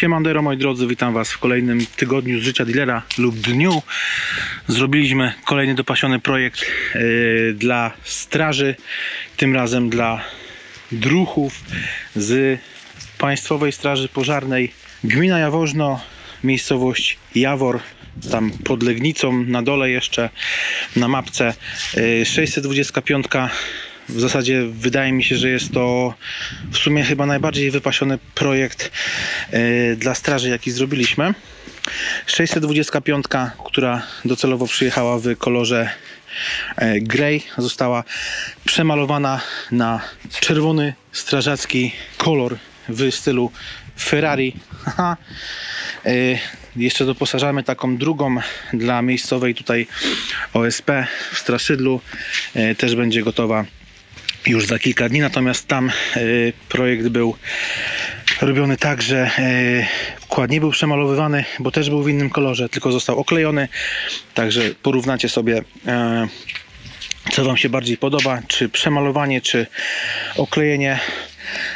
Siemandero moi drodzy, witam was w kolejnym tygodniu z życia dealera lub dniu. Zrobiliśmy kolejny dopasiony projekt yy, dla straży, tym razem dla druchów z Państwowej Straży Pożarnej Gmina Jaworzno, miejscowość Jawor, tam pod Legnicą, na dole jeszcze na mapce yy, 625 w zasadzie wydaje mi się, że jest to w sumie chyba najbardziej wypasiony projekt e, dla straży, jaki zrobiliśmy. 625, która docelowo przyjechała w kolorze e, grey, została przemalowana na czerwony strażacki kolor w stylu Ferrari. E, Jeszcze doposażamy taką drugą dla miejscowej tutaj OSP w Straszydlu. Też będzie gotowa już za kilka dni, natomiast tam e, projekt był robiony tak, że kład nie był przemalowywany, bo też był w innym kolorze, tylko został oklejony. Także porównacie sobie e, co Wam się bardziej podoba, czy przemalowanie, czy oklejenie.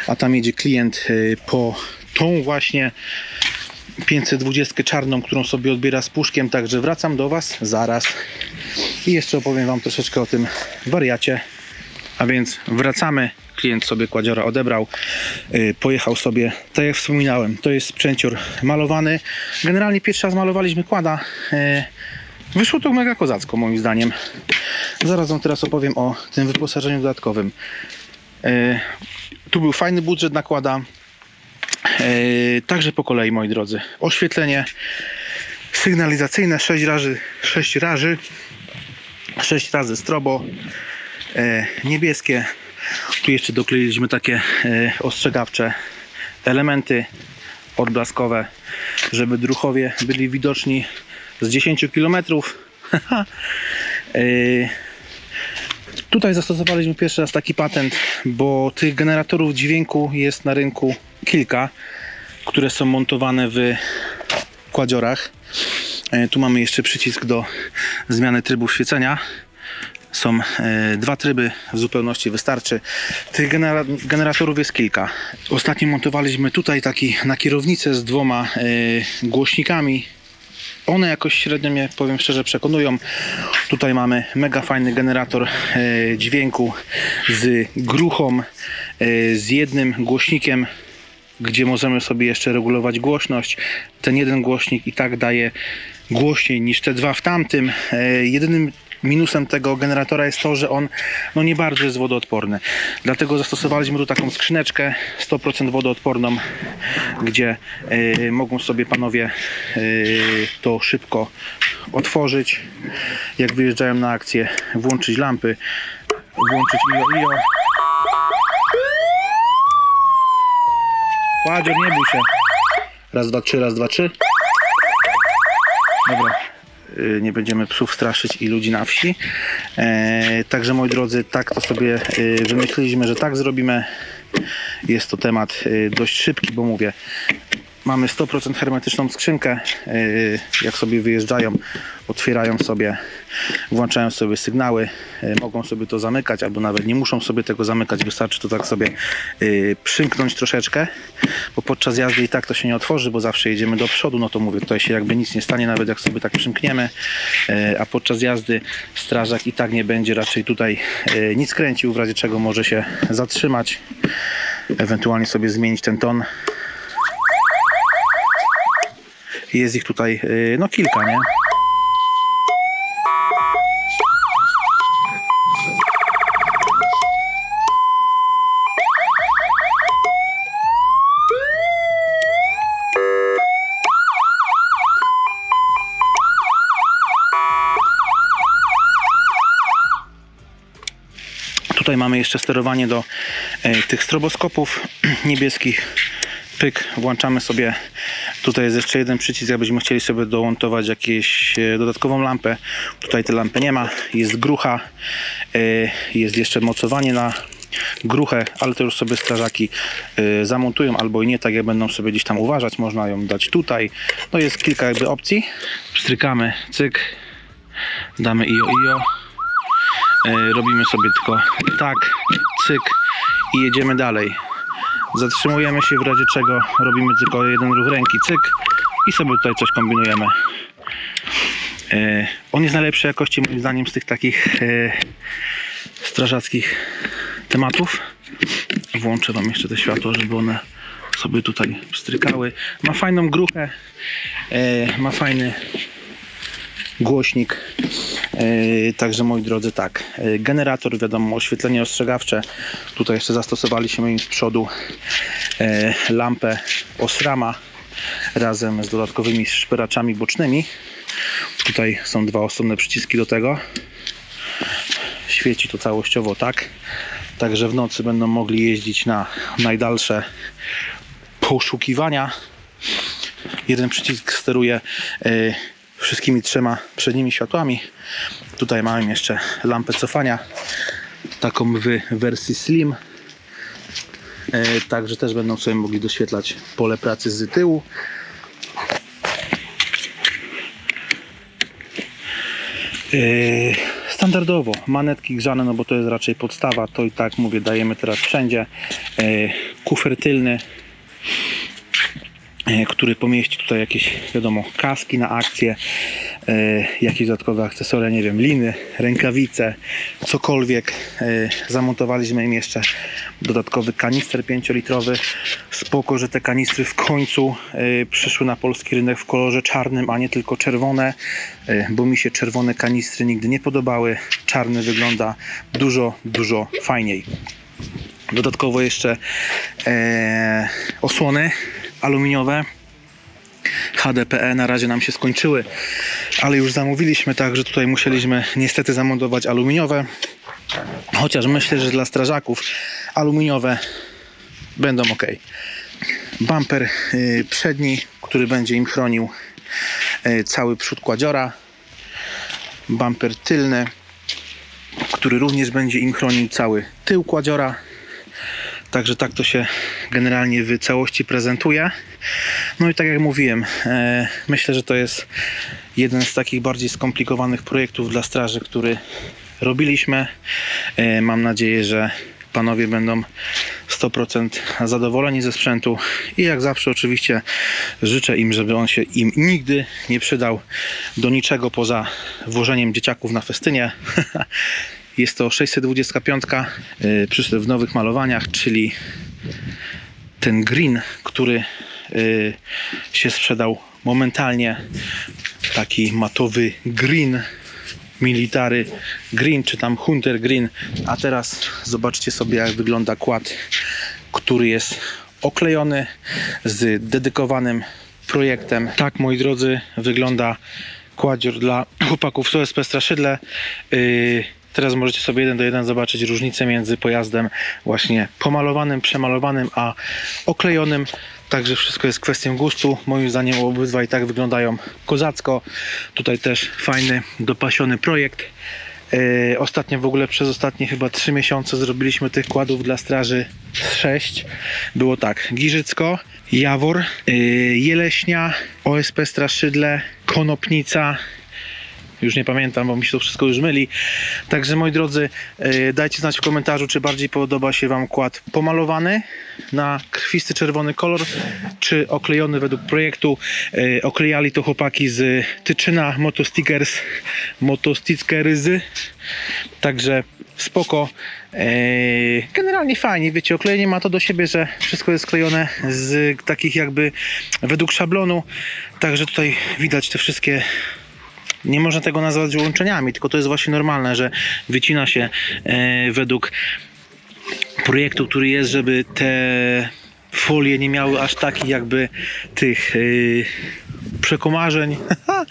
A tam jedzie klient po tą właśnie 520 czarną, którą sobie odbiera z puszkiem, także wracam do Was zaraz i jeszcze opowiem Wam troszeczkę o tym wariacie. A więc wracamy. Klient sobie kładziora odebrał, yy, pojechał sobie, tak jak wspominałem, to jest sprzęcior malowany. Generalnie pierwszy raz malowaliśmy kłada. Yy, wyszło to mega kozacko moim zdaniem. Zaraz Wam teraz opowiem o tym wyposażeniu dodatkowym. Yy, tu był fajny budżet nakłada. Yy, także po kolei moi drodzy. Oświetlenie sygnalizacyjne 6 razy 6 razy 6 razy strobo e, niebieskie. Tu jeszcze dokleiliśmy takie e, ostrzegawcze elementy odblaskowe, żeby druchowie byli widoczni z 10 km. Tutaj zastosowaliśmy pierwszy raz taki patent, bo tych generatorów dźwięku jest na rynku kilka, które są montowane w kładziorach. E, Tu mamy jeszcze przycisk do zmiany trybu świecenia. Są e, dwa tryby, w zupełności wystarczy. Tych genera generatorów jest kilka. Ostatnio montowaliśmy tutaj taki na kierownicę z dwoma e, głośnikami. One jakoś średnio mnie, powiem szczerze, przekonują. Tutaj mamy mega fajny generator e, dźwięku z gruchą, z jednym głośnikiem gdzie możemy sobie jeszcze regulować głośność. Ten jeden głośnik i tak daje głośniej niż te dwa w tamtym. Jedynym minusem tego generatora jest to, że on no nie bardzo jest wodoodporny. Dlatego zastosowaliśmy tu taką skrzyneczkę 100% wodoodporną, gdzie e, mogą sobie panowie e, to szybko otworzyć. Jak wyjeżdżają na akcję, włączyć lampy, włączyć IO IO. Kładzior, nie bój się. Raz, dwa, trzy, raz, dwa, trzy. Dobra. Y, Nie będziemy psów straszyć i ludzi na wsi. E, także moi drodzy, tak to sobie y, wymyśliliśmy, że tak zrobimy. Jest to temat y, dość szybki, bo mówię, mamy 100% hermetyczną skrzynkę. Y, Jak sobie wyjeżdżają, otwierają sobie, włączają sobie sygnały, y, mogą sobie to zamykać, albo nawet nie muszą sobie tego zamykać, wystarczy to tak sobie y, przymknąć troszeczkę, bo podczas jazdy i tak to się nie otworzy, bo zawsze jedziemy do przodu, no to mówię, tutaj się jakby nic nie stanie, nawet jak sobie tak przymkniemy, a podczas jazdy strażak i tak nie będzie raczej tutaj nic kręcił, w razie czego może się zatrzymać, ewentualnie sobie zmienić ten ton. Jest ich tutaj y, no kilka, nie? Tutaj mamy jeszcze sterowanie do e, tych stroboskopów niebieskich. Pyk, włączamy sobie. Tutaj jest jeszcze jeden przycisk, jakbyśmy chcieli sobie dołączyć jakąś e, dodatkową lampę. Tutaj tej lampy nie ma. Jest grucha. e, Jest jeszcze mocowanie na gruchę, ale to już sobie strażaki e, zamontują albo i nie, tak jak będą sobie gdzieś tam uważać. Można ją dać tutaj. No jest kilka jakby opcji. Strykamy, cyk. Damy IO, IO. Robimy sobie tylko tak, cyk i jedziemy dalej. Zatrzymujemy się w razie czego robimy tylko jeden ruch ręki, cyk i sobie tutaj coś kombinujemy. E, on jest najlepszej jakości moim zdaniem z tych takich e, strażackich tematów. Włączę Wam jeszcze te światło, żeby one sobie tutaj strykały. Ma fajną gruchę, e, ma fajny głośnik. E, Także moi drodzy, tak. e, Generator, wiadomo, oświetlenie ostrzegawcze. Tutaj jeszcze zastosowaliśmy im z przodu e, lampę Osrama razem z dodatkowymi szperaczami bocznymi. Tutaj są dwa osobne przyciski do tego. Świeci to całościowo tak. Także w nocy będą mogli jeździć na najdalsze poszukiwania. Jeden przycisk steruje wszystkimi trzema przednimi światłami. Tutaj mamy jeszcze lampę cofania, taką w wersji slim. E, Także też będą sobie mogli doświetlać pole pracy z tyłu. Yy, Standardowo manetki grzane, no bo to jest raczej podstawa, to i tak mówię, dajemy teraz wszędzie. Yy, Kufer tylny, który pomieści tutaj jakieś, wiadomo, kaski na akcję, yy, jakieś dodatkowe akcesoria, nie wiem, liny, rękawice, cokolwiek. Yy, Zamontowaliśmy im jeszcze dodatkowy kanister 5-litrowy. Spoko, że te kanistry w końcu przyszły na polski rynek w kolorze czarnym, a nie tylko czerwone, bo mi się czerwone kanistry nigdy nie podobały. Czarny wygląda dużo, dużo fajniej. Dodatkowo jeszcze e, osłony aluminiowe. HDPE na razie nam się skończyły, ale już zamówiliśmy, także tutaj musieliśmy niestety zamontować aluminiowe. Chociaż myślę, że dla strażaków aluminiowe będą ok. Bumper y, przedni, który będzie im chronił y, cały przód kładziora. Bumper tylny, który również będzie im chronił cały tył kładziora. Także tak to się generalnie w całości prezentuje. No i tak jak mówiłem, e, myślę, że to jest jeden z takich bardziej skomplikowanych projektów dla straży, który robiliśmy. E, mam nadzieję, że panowie będą 100% zadowoleni ze sprzętu i jak zawsze oczywiście życzę im, żeby on się im nigdy nie przydał do niczego poza włożeniem dzieciaków na festynie. Jest to 625 yy, przyszedł w nowych malowaniach, czyli ten green, który yy, się sprzedał momentalnie. Taki matowy green, military green, czy tam hunter green. A teraz zobaczcie sobie, jak wygląda kład, który jest oklejony z dedykowanym projektem. Tak, moi drodzy, wygląda kładzior dla chłopaków z OSP Straszydle. Yy, Teraz możecie sobie jeden do jeden zobaczyć różnicę między pojazdem właśnie pomalowanym, przemalowanym, a oklejonym. Także wszystko jest kwestią gustu. Moim zdaniem obydwa i tak wyglądają kozacko. Tutaj też fajny, dopasiony projekt. Yy, ostatnio w ogóle przez ostatnie chyba 3 miesiące zrobiliśmy tych kładów dla straży 6. Było tak, Giżycko, Jawor, yy, Jeleśnia, OSP Straszydle, Konopnica, już nie pamiętam, bo mi się to wszystko już myli. Także moi drodzy, yy, dajcie znać w komentarzu, czy bardziej podoba się Wam kład pomalowany na krwisty czerwony kolor, czy oklejony według projektu. Yy, oklejali to chłopaki z Tyczyna Motostickers, Motostickersy. Także spoko. Eee, generalnie fajnie, wiecie, oklejenie ma to do siebie, że wszystko jest sklejone z takich jakby według szablonu. Także tutaj widać te wszystkie nie można tego nazwać łączeniami, tylko to jest właśnie normalne, że wycina się e, według projektu, który jest, żeby te folie nie miały aż takich jakby tych yy, przekomarzeń,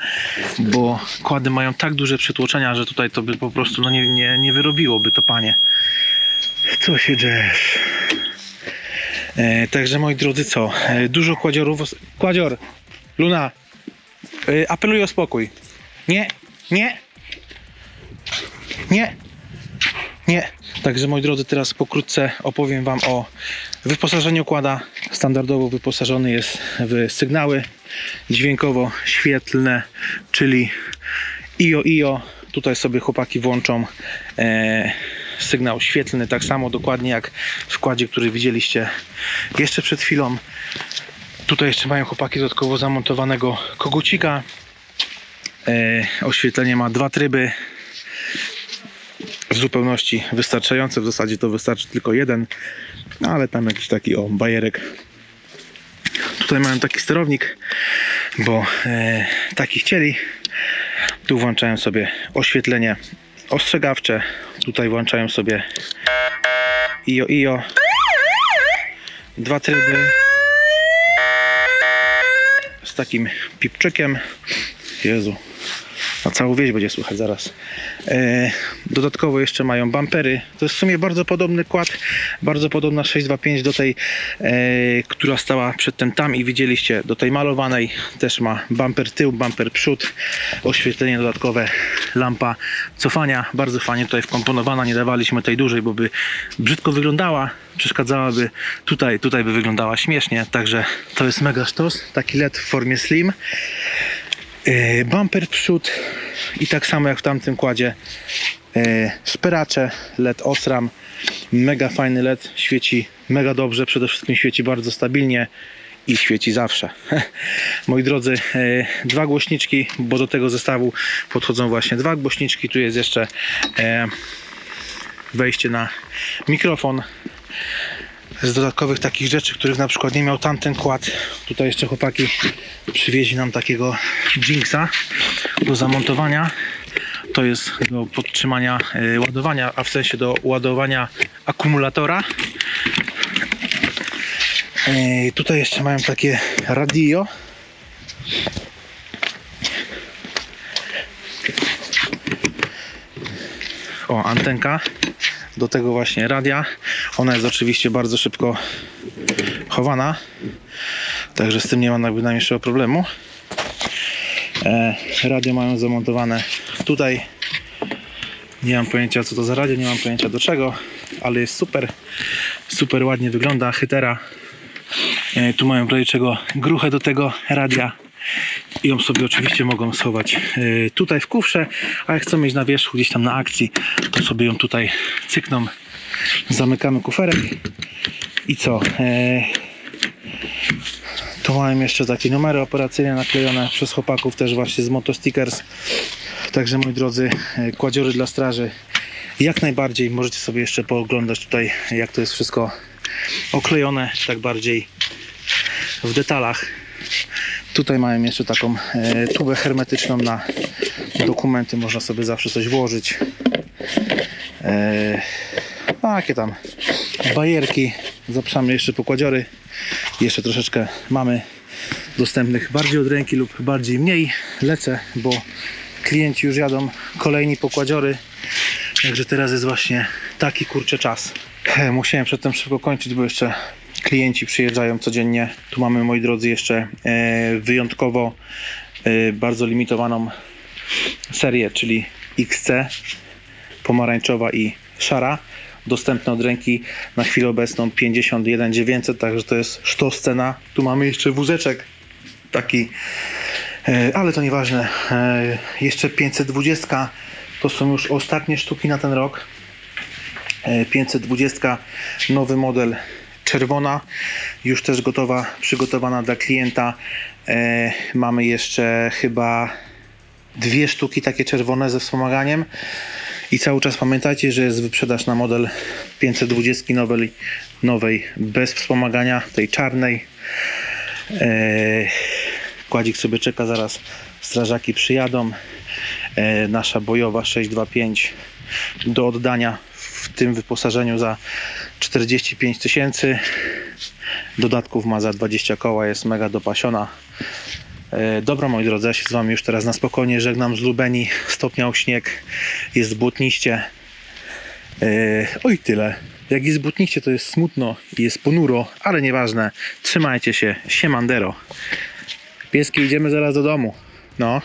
bo kłady mają tak duże przytłoczenia, że tutaj to by po prostu no nie, nie, nie wyrobiłoby to panie. Co się dzieje? E, także moi drodzy, co? E, dużo kładziorów. Kładzior! Luna! E, apeluję o spokój. Nie, nie, nie, nie. Także moi drodzy, teraz pokrótce opowiem Wam o wyposażeniu kłada. Standardowo wyposażony jest w sygnały dźwiękowo-świetlne, czyli IO IO. Tutaj sobie chłopaki włączą e, sygnał świetlny, tak samo dokładnie jak w kładzie, który widzieliście jeszcze przed chwilą. Tutaj jeszcze mają chłopaki dodatkowo zamontowanego kogucika. E, oświetlenie ma dwa tryby. W zupełności wystarczające, w zasadzie to wystarczy tylko jeden, no ale tam jakiś taki o bajerek. Tutaj mają taki sterownik, bo e, taki chcieli. Tu włączają sobie oświetlenie ostrzegawcze. Tutaj włączają sobie IO IO. Dwa tryby z takim pipczykiem. Jezu, na całą wieś będzie słychać zaraz. E, dodatkowo jeszcze mają bumpery. To jest w sumie bardzo podobny kład, bardzo podobna 625 do tej, e, która stała przedtem tam i widzieliście, do tej malowanej. Też ma bumper tył, bumper przód, oświetlenie dodatkowe, lampa cofania. Bardzo fajnie tutaj wkomponowana. Nie dawaliśmy tej dużej, bo by brzydko wyglądała. Przeszkadzałaby tutaj, tutaj by wyglądała śmiesznie. Także to jest mega sztos. Taki LED w formie slim. E, bumper przód i tak samo jak w tamtym kładzie. E, szperacze LED Osram. Mega fajny LED świeci mega dobrze przede wszystkim świeci bardzo stabilnie i świeci zawsze. Moi drodzy e, dwa głośniczki bo do tego zestawu podchodzą właśnie dwa głośniczki. Tu jest jeszcze wejście na mikrofon z dodatkowych takich rzeczy, których na przykład nie miał tamten kład. Tutaj jeszcze chłopaki przywieźli nam takiego Jinxa do zamontowania. To jest do podtrzymania e, ładowania, a w sensie do ładowania akumulatora. E, Tutaj jeszcze mają takie radio. O, antenka do tego właśnie radia. Ona jest oczywiście bardzo szybko chowana, także z tym nie ma jakby najmniejszego problemu. E, radio mają zamontowane tutaj. Nie mam pojęcia co to za radio, nie mam pojęcia do czego, ale jest super. Super ładnie wygląda, chytera. E, tu mają w razie czego gruchę do tego radia i ją sobie oczywiście mogą schować e, tutaj w kufrze, a jak chcą mieć na wierzchu gdzieś tam na akcji, to sobie ją tutaj cykną, zamykamy kuferek i co? E, tu mają jeszcze takie numery operacyjne naklejone przez chłopaków też właśnie z Motostickers. Także moi drodzy, e, kładziory dla straży jak najbardziej możecie sobie jeszcze pooglądać tutaj jak to jest wszystko oklejone tak bardziej w detalach. Tutaj mają jeszcze taką e, tubę hermetyczną na dokumenty, można sobie zawsze coś włożyć. E, takie tam bajerki, zaprzamy jeszcze pokładziory. Jeszcze troszeczkę mamy dostępnych bardziej od ręki lub bardziej mniej. Lecę, bo klienci już jadą kolejni pokładziory. Także teraz jest właśnie taki kurczę czas. Musiałem przedtem szybko kończyć, bo jeszcze klienci przyjeżdżają codziennie. Tu mamy, moi drodzy, jeszcze e, wyjątkowo e, bardzo limitowaną serię, czyli XC, pomarańczowa i szara. Dostępna od ręki na chwilę obecną 51 900, także to jest sztos cena. Tu mamy jeszcze wózeczek taki, e, ale to nieważne. E, jeszcze 520 to są już ostatnie sztuki na ten rok. E, 520 nowy model czerwona już też gotowa, przygotowana dla klienta e, mamy jeszcze chyba dwie sztuki takie czerwone ze wspomaganiem i cały czas pamiętajcie, że jest wyprzedaż na model 520 nowej, nowej bez wspomagania, tej czarnej. E, kładzik sobie czeka zaraz strażaki przyjadą. E, nasza bojowa 625 do oddania w tym wyposażeniu za 45 tysięcy. Dodatków ma za 20 koła jest mega dopasiona Dobra moi drodzy, ja się z wami już teraz na spokojnie żegnam. Z Lubeni stopniał śnieg jest błotniście E, oj tyle. Jak jest błotniście to jest smutno i jest ponuro ale nieważne, trzymajcie się, siemandero. Pieski idziemy zaraz do domu. No